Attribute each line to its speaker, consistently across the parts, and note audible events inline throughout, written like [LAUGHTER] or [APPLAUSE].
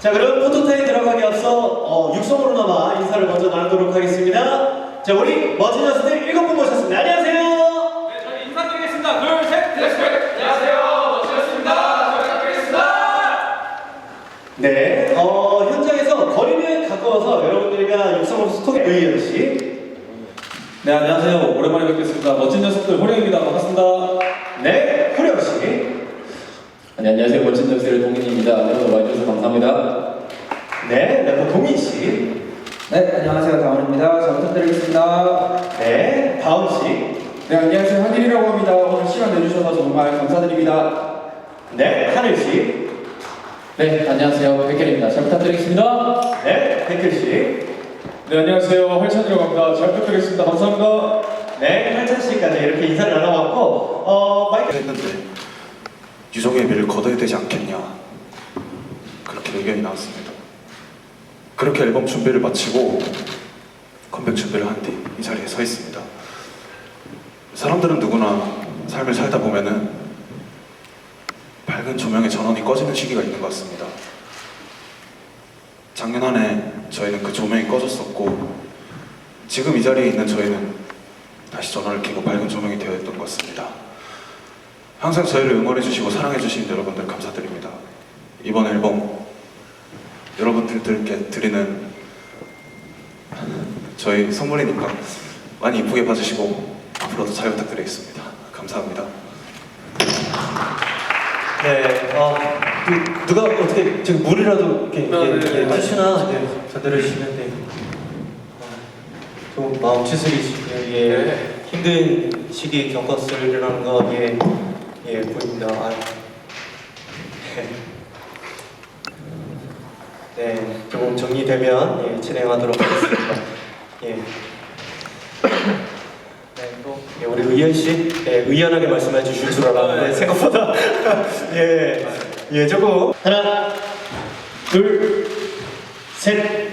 Speaker 1: 자, 그럼 포토타임 들어가기 앞서 어, 육성으로나마 인사를 먼저 나누도록 하겠습니다. 자, 우리 멋진 녀석들 일곱 분 모셨습니다. 안녕하세요.
Speaker 2: 네, 저희 인사드리겠습니다. 둘, 셋, 넷, 넷. 안녕하세요. 멋지셨습니다. 저희 인사드리겠습니다.
Speaker 1: 네, 어, 현장에서 거리는 가까워서 여러분들과 육성으로 소통해 의현 씨.
Speaker 2: 네, 안녕하세요. 오랜만에 뵙겠습니다. 멋진 녀석들 호령입니다. 반갑습니다.
Speaker 1: 네, 후령 씨.
Speaker 3: 네, 안녕하세요. 멋진 녀석들의 동인입니다. 여러분 와주셔서 감사합니다.
Speaker 1: 네, 래퍼 동인 씨.
Speaker 4: 네, 안녕하세요. 다원입니다. 잘 부탁드리겠습니다.
Speaker 1: 네, 다음 씨.
Speaker 4: 네, 안녕하세요. 한일이라고 합니다. 오늘 시간 내주셔서 정말 감사드립니다.
Speaker 1: 네, 하늘 씨.
Speaker 3: 네, 안녕하세요. 백현입니다. 잘 부탁드리겠습니다.
Speaker 1: 네, 백현 씨.
Speaker 2: 네, 안녕하세요. 활찬이라고 합니다. 잘 부탁드리겠습니다. 감사합니다.
Speaker 1: 네, 팔찬 씨까지 이렇게 인사를 나눠봤고, 어, 마이크.
Speaker 5: 유종의 미를 거둬야 되지 않겠냐 그렇게 의견이 나왔습니다. 그렇게 앨범 준비를 마치고 컴백 준비를 한 뒤 이 자리에 서 있습니다. 사람들은 누구나 삶을 살다 보면은 밝은 조명의 전원이 꺼지는 시기가 있는 것 같습니다. 작년 한 해 저희는 그 조명이 꺼졌었고 지금 이 자리에 있는 저희는 다시 전원을 켜고 밝은 조명이 되어 있던 것 같습니다. 항상 저희를 응원해주시고 사랑해주신 여러분들 감사드립니다. 이번 앨범 여러분들께 드리는 저희 선물이니까 많이 이쁘게 봐주시고 앞으로도 잘 부탁드리겠습니다. 감사합니다.
Speaker 1: 네, 어, 그, 누가 어떻게 지금 물이라도 이렇게
Speaker 2: 아,
Speaker 1: 예,
Speaker 2: 네,
Speaker 1: 예,
Speaker 2: 네.
Speaker 1: 티슈나 네, 전달해 주시면 돼. 어, 좀 마음 추스리시고요. 예,
Speaker 2: 네.
Speaker 1: 힘든 시기 겪었으리라는 거 예, 예 보입니다. 아유. 네, 조금 정리되면 예, 진행하도록 하겠습니다. 예. 네, 또 예, 우리 의현 씨, 예, 의연하게 말씀해 주실 줄 알았는데 생각보다 [LAUGHS] 예, 예, 조금 하나, 둘, 셋,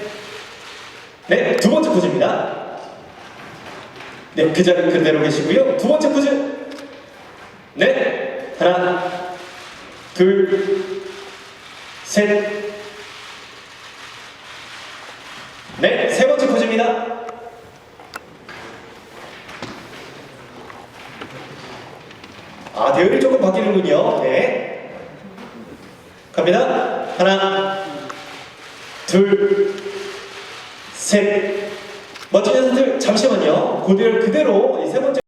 Speaker 1: 네, 두 번째 포즈입니다. 네, 그 자리 그대로 계시고요. 두 번째 포즈, 네, 하나, 둘, 셋, 네, 세 번째 포즈입니다. 아, 대열이 조금 바뀌는군요. 네. 갑니다. 하나, 둘, 셋. 멋진 녀석들, 잠시만요. 고대열 그대로 이 세 번째